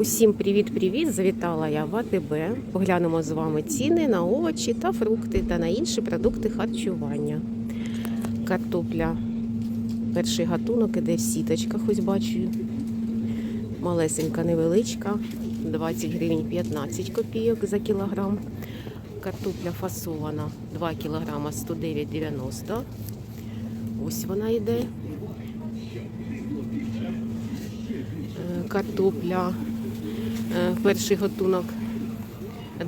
Усім привіт-привіт! Завітала я в АТБ. Поглянемо з вами ціни на овочі та фрукти та на інші продукти харчування. Картопля. Перший гатунок іде в сіточках, ось бачу. Малесенька невеличка. 20 гривень 15 копійок за кілограм. Картопля фасована 2 кілограма 109,90. Ось вона йде. Е, Картопля. Е, Перший готунок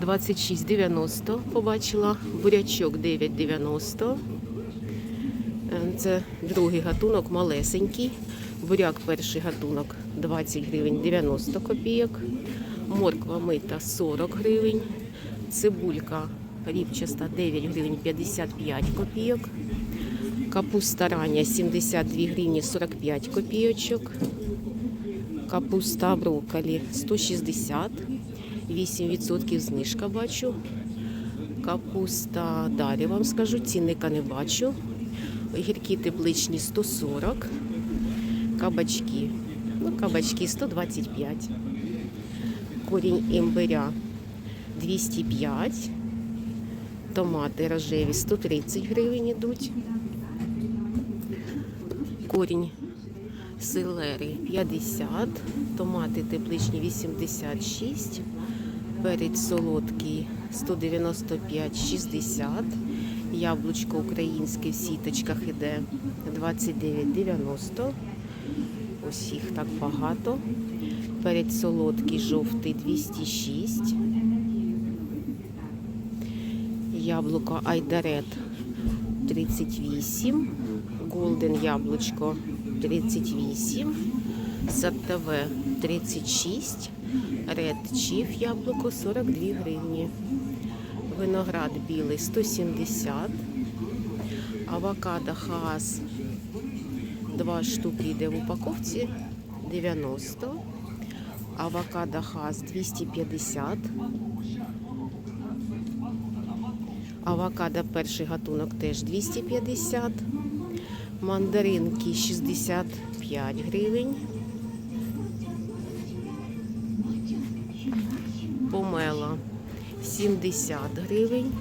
26,90 побачила. Бурячок 9,90. Е, Це другий гатунок малесенький. Буряк перший гатунок 20 гривень 90 копійок. Морква мита 40 гривень. Цибулька ріпчаста 9 гривень 55 копійок. Капуста рання 72 гривні 45 копійочок. Капуста брокколі 160, 8% знижка бачу. Капуста далі вам скажу, цінника не бачу. Огірки тепличні 140, кабачки. Ну, кабачки 125. Корінь імбиря 205. Томати рожеві 130 гривень йдуть. Корінь селери 50, томати тепличні 86, перець солодкий 195,60, яблучко українське в сіточках іде 29,90. Ось їх так багато. Перець солодкий жовтий 206. Яблуко Айдарет 38. Голден яблучко 38. Сартове 36. Ред Чіф яблуко 42 гривні. Виноград білий 170. Авокадо Хаас 2 штуки йде в упаковці 90. Авокадо Хаас 250. Авокадо перший гатунок теж 250. Мандаринки 65 гривень. Помела 70 гривень.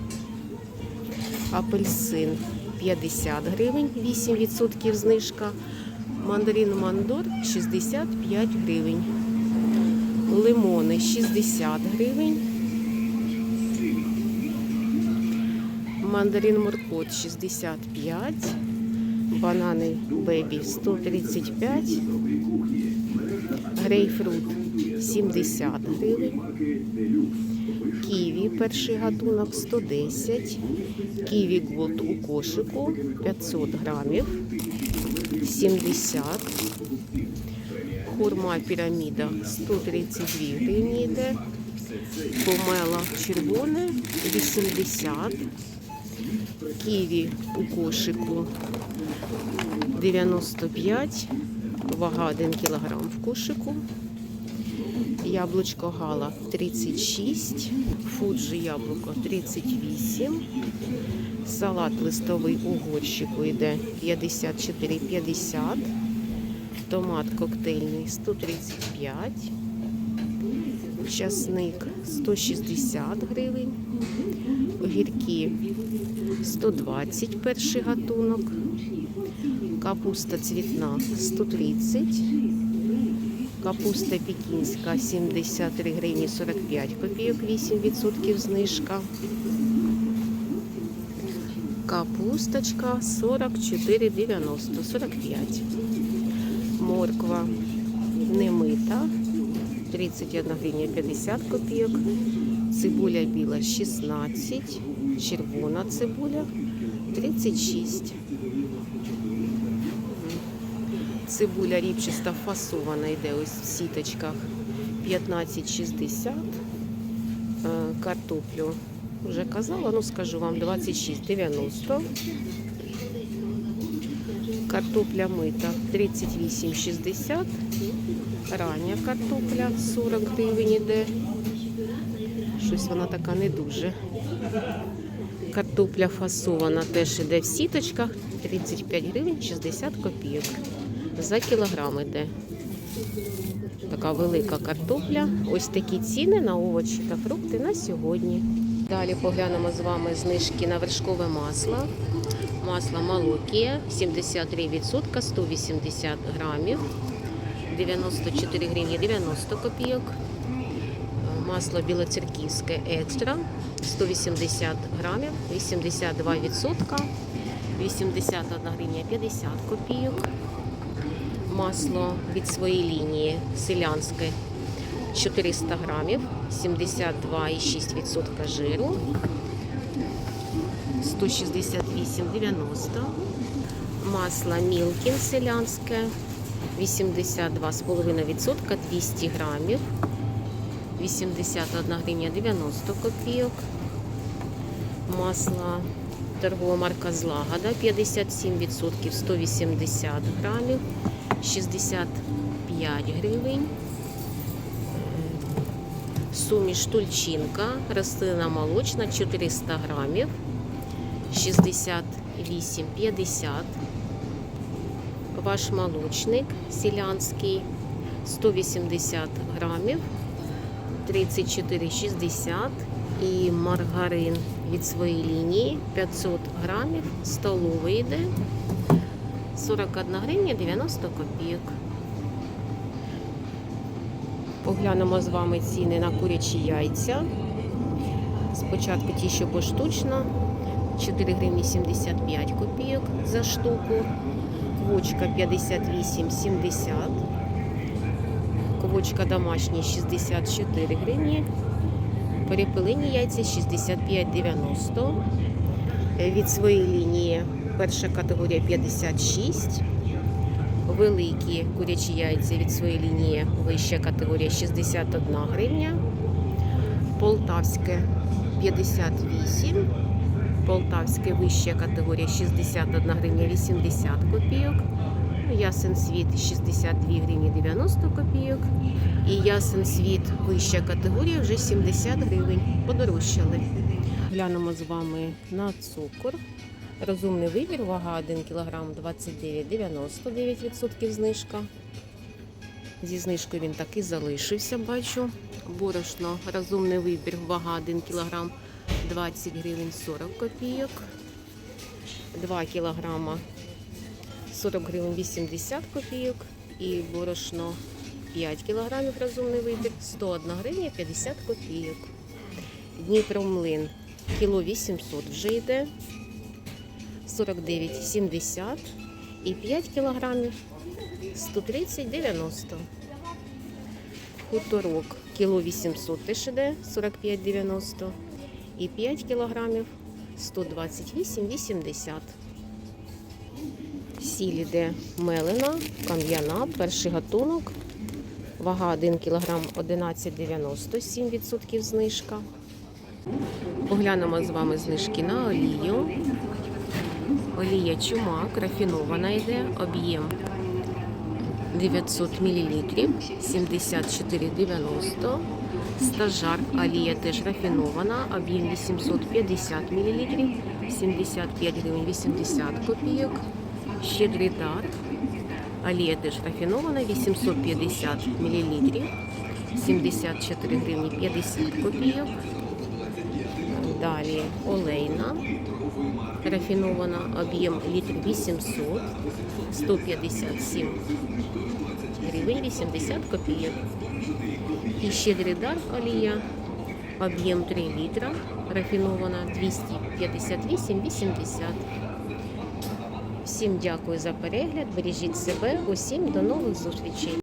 Апельсин 50 гривень, 8% знижка. Мандарин Мандор 65 гривень. Лимони 60 гривень. Мандарин Моркот 65. Банани Бебі 135. Грейпфрут 70 гривень. Ківі перший гатунок 110. Ківі Голд у кошику 500 грамів 70. Хурма піраміда 132 гривні йде. Помела червоне 80. Ківі у кошику 95, вага 1 кг в кошику. Яблучко гала 36, фуджі яблуко 38, салат листовий у горщику йде 54,50, томат коктейльний 135, часник 160 гривень, огірки 120 перший гатунок, капуста цвітна 130, капуста пекінська 73 гривні 45 копійок, 8% знижка. Капусточка 44,90, 45. Морква немита 31 гривня 50 копійок. Цибуля біла 16, червона цибуля 36. Цибуля ріпчаста фасована йде ось в сіточках 15,60. Е, Картоплю вже казала, ну скажу вам 26,90. Картопля мита 38,60. Рання картопля 40 гривень іде. Щось вона така не дуже. Картопля фасована теж іде в сіточках 35 гривень 60 копійок. За кілограм іде. Така велика картопля. Ось такі ціни на овочі та фрукти на сьогодні. Далі поглянемо з вами знижки на вершкове масло. Масло Малокія 73%, 180 грамів, 94 гривні 90 копійок. Масло білоцерківське екстра 180 грамів, 82%, 81 гривня 50 копійок. Масло від своєї лінії селянське 400 грамів, 72,6% жиру, 168,90. Масло Мілкін селянське 82,5%, 200 грамів, 81 гривня 90 копійок. Масло торгова марка Злагода 57%, 180 грамів, 65 гривень. Суміш тульчинка, рослина молочна 400 грамів, 68,50. Ваш молочник селянський 180 грамів, 34,60 і маргарин від своєї лінії 500 грамів, столовий йде 41 гривня 90 копійок. Поглянемо з вами ціни на курячі яйця. Спочатку ті, що поштучно, 4 гривні 75 копійок за штуку. Квочка 58,70. Квочка домашня 64 гривні. Перепелині яйця 65,90. Від своєї лінії перша категорія 56. Великі курячі яйця від своєї лінії вища категорія 61 гривня. Полтавське 58. Полтавське вища категорія 61 гривня 80 копійок. Ясен світ 62 гривні 90 копійок. І ясен світ вища категорія вже 70 гривень. Подорожчали. Глянемо з вами на цукор. Розумний вибір, вага 1 кг 29,99% знижка. Зі знижкою він так і залишився, бачу. Борошно, розумний вибір, вага 1 кг 20 гривень 40 копійок. 2 кг 40 гривень 80 копійок. І борошно 5 кг розумний вибір 101 гривня 50 копійок. Дніпромлин кіло 800 вже йде. 49,70 і 5 кілограмів 130,90. Хуторок кіло 800 теж іде 45,90 і 5 кілограмів 128,80. Сіль іде мелена, кам'яна, перший гатунок. Вага 1 кг 11,97% знижка. Поглянемо з вами знижки на олію. Олія чумак, рафінована йде, об'єм 900 мл, 74,90. Стажар олія теж рафінована, об'єм 850 мл, 75 гривень 80 копійок. Щедрий дар. Олія теж рафінована, 850 мл, 74 гривні 50 копійок. Далі олейна, рафінована, об'єм літр 800, 157 гривень 80 копійок. І щедрий дар олія, об'єм 3 літра, рафінована 258,80. Всім дякую за перегляд, бережіть себе, усім до нових зустрічей.